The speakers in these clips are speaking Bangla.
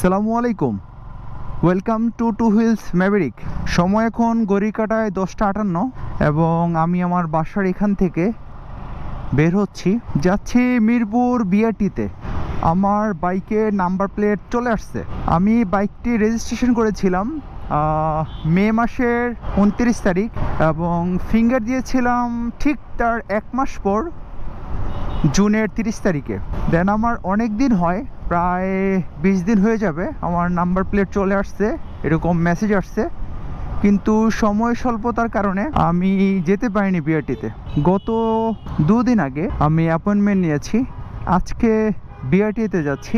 সালামু আলাইকুম। Welcome to two wheels maverick সময় এখন গড়ি কাটায় দশটা আটান্ন এবং আমি আমার বাসার এখান থেকে বের হচ্ছি। যাচ্ছি মিরপুর বিআরটিতে। আমার বাইকের নাম্বার প্লেট চলে আসছে। আমি বাইকটি রেজিস্ট্রেশন করেছিলাম মে মাসের উনত্রিশ তারিখ এবং ফিঙ্গার দিয়েছিলাম ঠিক তার এক মাস পর। জুনের তিরিশ তারিখে। দেন আমার অনেক দিন হয়, প্রায় বিশ দিন হয়ে যাবে। আমার নাম্বার প্লেট চলে আসছে, এরকম মেসেজ আসছে। কিন্তু সময় স্বল্পতার কারণে আমি যেতে পারিনি বিআরটিতে গত দুদিন আগে আমি অ্যাপয়েন্টমেন্ট নিয়েছি। আজকে বিআরটিতে যাচ্ছি,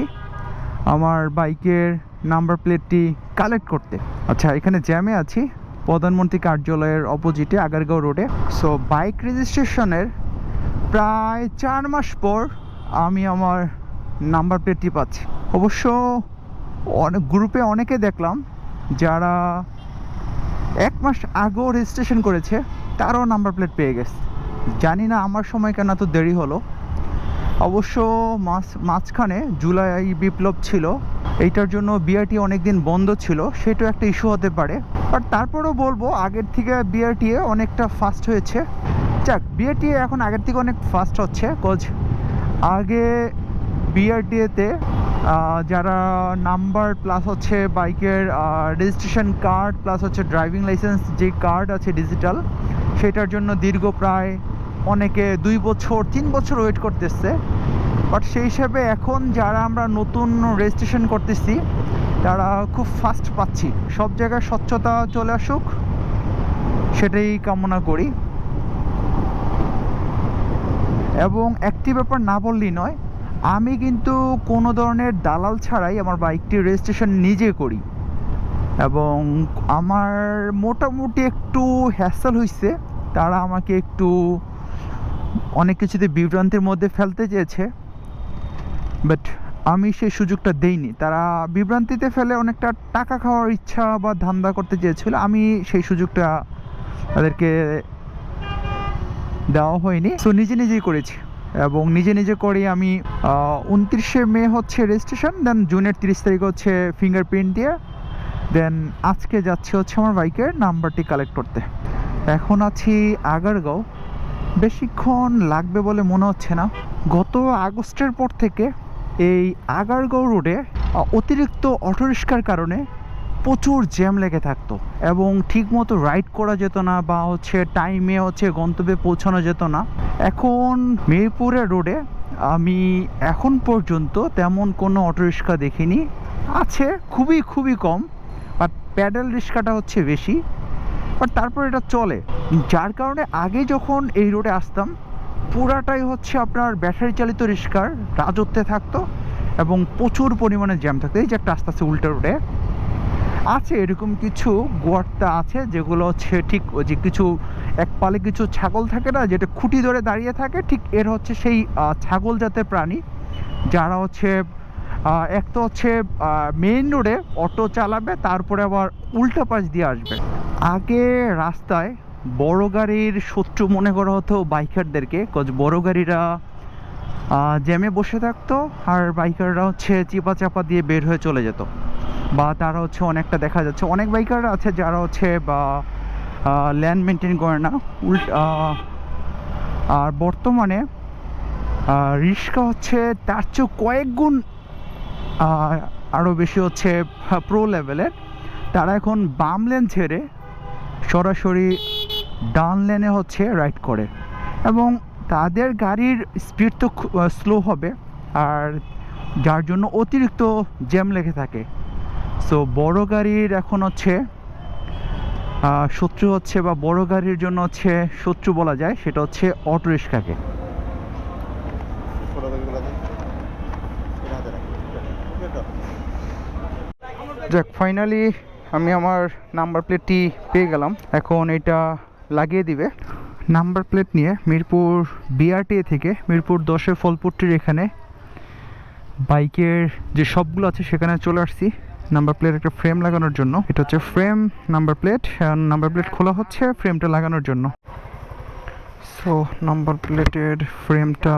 আমার বাইকের নাম্বার প্লেটটি কালেক্ট করতে। আচ্ছা এখানে জ্যামে আছি, প্রধানমন্ত্রী কার্যালয়ের অপোজিটে আগারগাঁও রোডে সো বাইক রেজিস্ট্রেশনের প্রায় চার মাস পর আমি আমার নাম্বার প্লেটটি পাচ্ছি। অবশ্য অনেক গ্রুপে অনেকে দেখলাম যারা এক মাস আগেও রেজিস্ট্রেশন করেছে, তারও নাম্বার প্লেট পেয়ে গেছে। জানি না আমার সময় কেন এত দেরি হলো। অবশ্য মাঝ মাঝখানে জুলাই বিপ্লব ছিল, এইটার জন্য বিআরটি অনেক দিন বন্ধ ছিল, সেটাও একটা ইস্যু হতে পারে। বাট তারপরেও বলব, আগের থেকে বিআরটি অনেকটা ফাস্ট হয়েছে। যাক বিআরটি এখন আগের থেকে অনেক ফাস্ট হচ্ছে কোজ আগে বিআরটিএতে যারা নাম্বার প্লাস হচ্ছে বাইকের রেজিস্ট্রেশন কার্ড প্লাস হচ্ছে ড্রাইভিং লাইসেন্স যে কার্ড আছে ডিজিটাল সেটার জন্য দীর্ঘ প্রায় অনেকে দুই বছর, তিন বছর ওয়েট করতেছে। বাট সেই হিসাবে এখন যারা আমরা নতুন রেজিস্ট্রেশন করতেছি, তারা খুব ফাস্ট পাচ্ছি। সব জায়গায় স্বচ্ছতা চলে আসুক, সেটাই কামনা করি। এবং একটি ব্যাপার না বললেই নয়, আমি কিন্তু কোনো ধরনের দালাল ছাড়াই আমার বাইকটি রেজিস্ট্রেশন নিজে করি। এবং আমার মোটামুটি একটু হ্যাসেল হয়েছে তারা আমাকে একটু অনেক কিছুতে বিভ্রান্তির মধ্যে ফেলতে চেয়েছে বাট আমি সেই সুযোগটা দেইনি। তারা বিভ্রান্তিতে ফেলে অনেকটা টাকা খাওয়ার ইচ্ছা বা ধান্দা করতে চেয়েছিল, আমি সেই সুযোগটা তাদেরকে দেওয়া হয়নি। সো নিজে নিজেই করেছি। এবং নিজে নিজে করে আমি উনত্রিশে মে হচ্ছে রেজিস্ট্রেশন দেন জুনের তিরিশ তারিখ হচ্ছে ফিঙ্গারপ্রিন্ট দিয়ে দেন আজকে যাচ্ছে হচ্ছে আমার বাইকের নাম্বারটি কালেক্ট করতে। এখন আছি আগারগাঁও। বেশিক্ষণ লাগবে বলে মনে হচ্ছে না। গত আগস্টের পর থেকে এই আগারগাঁও রোডে অতিরিক্ত অটোরিক্সার কারণে প্রচুর জ্যাম লেগে থাকতো এবং ঠিকমতো রাইড করা যেত না বা হচ্ছে টাইমে হচ্ছে গন্তব্যে পৌঁছানো যেত না। এখন মিরপুরের রোডে আমি এখন পর্যন্ত তেমন কোনো অটোরিক্সা দেখিনি। আছে, খুবই খুবই কম বাট প্যাডেল রিক্সাটা হচ্ছে বেশি। বাট তারপর এটা চলে। যার কারণে আগে যখন এই রোডে আসতাম, পুরাটাই হচ্ছে আপনার ব্যাটারি চালিত রিক্সার রাজত্বে থাকতো এবং প্রচুর পরিমাণে জ্যাম থাকতো। এই যে একটা আস্তে আস্তে উল্টা রোডে আছে এরকম কিছু গোয়ার্তা আছে যেগুলো হচ্ছে ঠিক ওই যে কিছু এক পালে কিছু ছাগল থাকে না যেটা খুঁটি ধরে দাঁড়িয়ে থাকে, ঠিক এর হচ্ছে সেই ছাগল জাতের প্রাণী। যারা হচ্ছে এক তো হচ্ছে মেইন রোডে অটো চালাবে, তারপরে আবার উল্টা পাশ দিয়ে আসবে। আগে রাস্তায় বড় গাড়ির শত্রু মনে করা হতো বাইকারদেরকে, কজ বড় গাড়িরা জ্যামে বসে থাকতো আর বাইকাররা হচ্ছে চিপা চাপা দিয়ে বের হয়ে চলে যেত। বা তারা হচ্ছে অনেকটা দেখা যাচ্ছে। অনেক বাইকাররা আছে যারা হচ্ছে বা ল্যান্ড মেনটেন করে না। আহ, আর বর্তমানে রিক্সা হচ্ছে তার চেয়েও কয়েক গুণ আরও বেশি হচ্ছে প্রো লেভেলের তারা এখন বাম লেন ছেড়ে সরাসরি ডান লেনে হচ্ছে রাইড করে। এবং তাদের গাড়ির স্পিড তো স্লো হবে। আর যার জন্য অতিরিক্ত জ্যাম লেগে থাকে। সো বড় গাড়ির এখন হচ্ছে শত্রু হচ্ছে বা বড় গাড়ির জন্য হচ্ছে শত্রু বলা যায়, সেটা হচ্ছে অটো রিক্সাকে। যাক ফাইনালি আমি আমার নাম্বার প্লেটটি পেয়ে গেলাম। এখন এটা লাগিয়ে দিবে। নাম্বার প্লেট নিয়ে মিরপুর বিআরটি থেকে মিরপুর দশে ফলপুরটির এখানে বাইকের যে সবগুলো আছে, সেখানে চলে আসছি। নাম্বার প্লেট একটা ফ্রেম লাগানোর জন্য। এটা হচ্ছে frame number plate number plate খোলা হচ্ছে ফ্রেমটা লাগানোর জন্য। সো নাম্বার প্লেটের ফ্রেমটা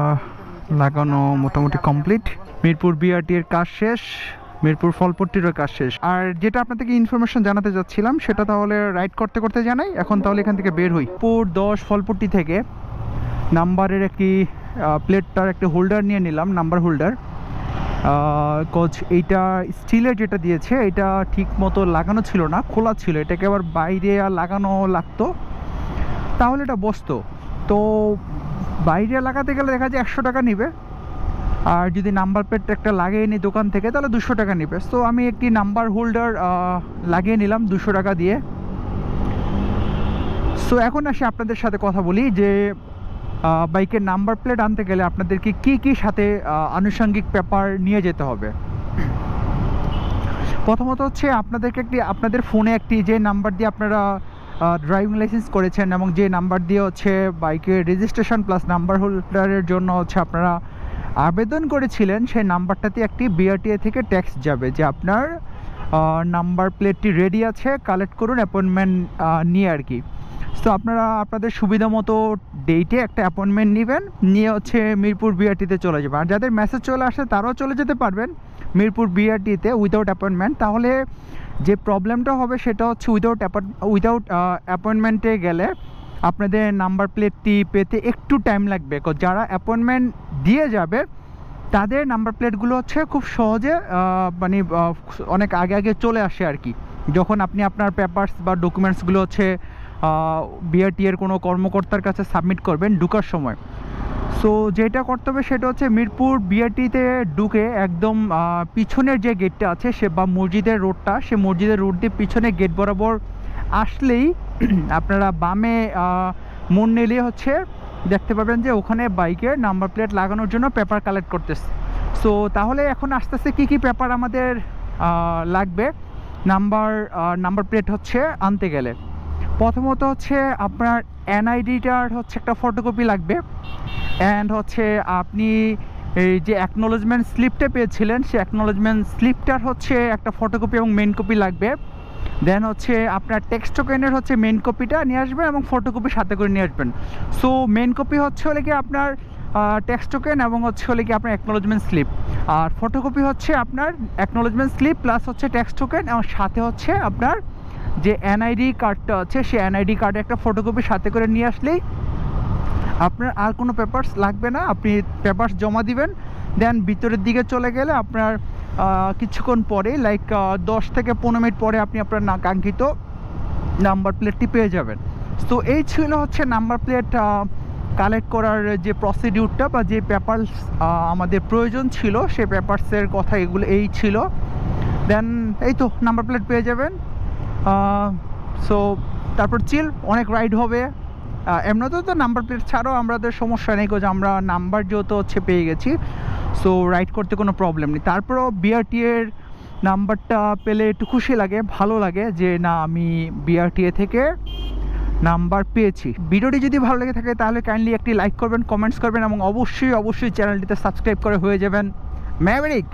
লাগানো মোটামুটি কমপ্লিট মিরপুর বিআরটি এর কাজ শেষ, মিরপুর ফলপট্টিরও কাজ শেষ। আর যেটা আপনাদেরকে ইনফরমেশন জানাতে যাচ্ছিলাম, সেটা তাহলে রাইড করতে করতে জানাই। এখন তাহলে এখান থেকে বের হই। পুর দশ ফলপট্টি থেকে নাম্বারের একটি প্লেটটার একটি হোল্ডার নিয়ে নিলাম নাম্বার হোল্ডার কজ এইটা স্টিলের যেটা দিয়েছে এটা ঠিক মতো লাগানো ছিল না, খোলা ছিল। এটাকে আবার বাইরে আর লাগানো লাগতো। তাহলে এটা বসতো। তো বাইরে লাগাতে গেলে দেখা যায় একশো টাকা নিবে। আর যদি নাম্বার প্লেট একটা লাগিয়ে নিই দোকান থেকে, তাহলে দুশো টাকা নিবে। সো আমি একটি নাম্বার হোল্ডার লাগিয়ে নিলাম দুশো টাকা দিয়ে। সো এখন আসি আপনাদের সাথে কথা বলি যে বাইকের নাম্বার প্লেট আনতে গেলে আপনাদেরকে কি কি সাথে আনুষঙ্গিক পেপার নিয়ে যেতে হবে? প্রথমত হচ্ছে আপনাদেরকে একটি, আপনাদের ফোনে একটি যে নাম্বার দিয়ে আপনারা ড্রাইভিং লাইসেন্স করেছেন এবং যে নাম্বার দিয়ে হচ্ছে বাইকের রেজিস্ট্রেশন প্লাস নাম্বার হোল্ডারের জন্য হচ্ছে আপনারা আবেদন করেছিলেন, সেই নাম্বারটাতে একটি বিআরটিএ থেকে ট্যাক্স যাবে, যে আপনার নাম্বার প্লেটটি রেডি আছে কালেক্ট করুন অ্যাপয়েন্টমেন্ট নিয়ে আর কি। তো আপনারা আপনাদের সুবিধা মতো ডেটে একটা অ্যাপয়েন্টমেন্ট নেবেন, নিয়ে হচ্ছে মিরপুর বিআরটিতে চলে যাবেন। আর যাদের মেসেজ চলে আসে, তারাও চলে যেতে পারবেন মিরপুর বিআরটিতে উইদাউট অ্যাপয়েন্টমেন্ট তাহলে যে প্রবলেমটা হবে, সেটা হচ্ছে উইদাউট উইদাউট অ্যাপয়েন্টমেন্টে গেলে আপনাদের নাম্বার প্লেটটি পেতে একটু টাইম লাগবে। যারা অ্যাপয়েন্টমেন্ট দিয়ে যাবে, তাদের নাম্বার প্লেটগুলো হচ্ছে খুব সহজে মানে অনেক আগে আগে চলে আসে আর কি। যখন আপনি আপনার পেপারস বা ডকুমেন্টসগুলো হচ্ছে বিআরটি এর কোনো কর্মকর্তার কাছে সাবমিট করবেন ঢুকার সময়। সো যেটা করতে হবে সেটা হচ্ছে মিরপুর বিআরটিতে ঢুকে একদম পিছনের যে গেটটা আছে সে, বা মসজিদের রোডটা সে মসজিদের রোড দিয়ে পিছনে গেট বরাবর আসলেই আপনারা বামে মন নিলে হচ্ছে দেখতে পাবেন যে ওখানে বাইকের নাম্বার প্লেট লাগানোর জন্য পেপার কালেক্ট করতেছে। সো তাহলে এখন আস্তে আস্তে কী কী পেপার আমাদের লাগবে? নাম্বার নাম্বার প্লেট হচ্ছে আনতে গেলে। প্রথমত হচ্ছে আপনার এনআইডিটার হচ্ছে একটা ফটোকপি লাগবে। অ্যান্ড হচ্ছে আপনি এই যে অ্যাকনোলজমেন্ট স্লিপটা পেয়েছিলেন, সেই অ্যাকনোলজমেন্ট স্লিপটার হচ্ছে একটা ফটোকপি এবং মেন কপি লাগবে। দেন হচ্ছে আপনার টেক্সট টোকেনের হচ্ছে মেন কপিটা নিয়ে আসবেন এবং ফটোকপি সাথে করে নিয়ে আসবেন। সো মেন কপি হচ্ছে হলে কি আপনার টেক্সট টোকেন এবং হচ্ছে হলে কি আপনার অ্যাকনোলজমেন্ট স্লিপ আর ফটোকপি হচ্ছে আপনার অ্যাকনোলজমেন্ট স্লিপ প্লাস হচ্ছে টেক্সট টোকেন এবং সাথে হচ্ছে আপনার যে এনআইডি কার্ডটা আছে সেই এনআইডি কার্ডে একটা ফটোকপি সাথে করে নিয়ে আসলেই আপনার আর কোনো পেপারস লাগবে না। আপনি পেপারস জমা দিবেন দেন ভিতরের দিকে চলে গেলে আপনার কিছুক্ষণ পরে লাইক দশ থেকে পনেরো মিনিট পরে আপনি আপনার না কাঙ্ক্ষিত নাম্বার প্লেটটি পেয়ে যাবেন। তো এই ছিল হচ্ছে নাম্বার প্লেট কালেক্ট করার যে প্রসিডিউরটা বা যে পেপারস আমাদের প্রয়োজন ছিল সেই পেপারসের কথা এগুলো এই ছিল। দেন এই তো নাম্বার প্লেট পেয়ে যাবেন। সো তারপর চিল অনেক রাইড হবে। এমনিতেও তো নাম্বার প্লেট ছাড়াও আমাদের সমস্যা নেই যে আমরা নাম্বার যেহেতু হচ্ছে পেয়ে গেছি। সো রাইড করতে কোনো প্রবলেম নেই। তারপরেও বিআরটি এর নাম্বারটা পেলে একটু খুশি লাগে, ভালো লাগে যে না, আমি বিআরটিএ থেকে নাম্বার পেয়েছি। ভিডিওটি যদি ভালো লেগে থাকে, তাহলে কাইন্ডলি একটি লাইক করবেন কমেন্টস করবেন এবং অবশ্যই অবশ্যই চ্যানেলটিতে সাবস্ক্রাইব করে হয়ে যাবেন। ম্যাভরিক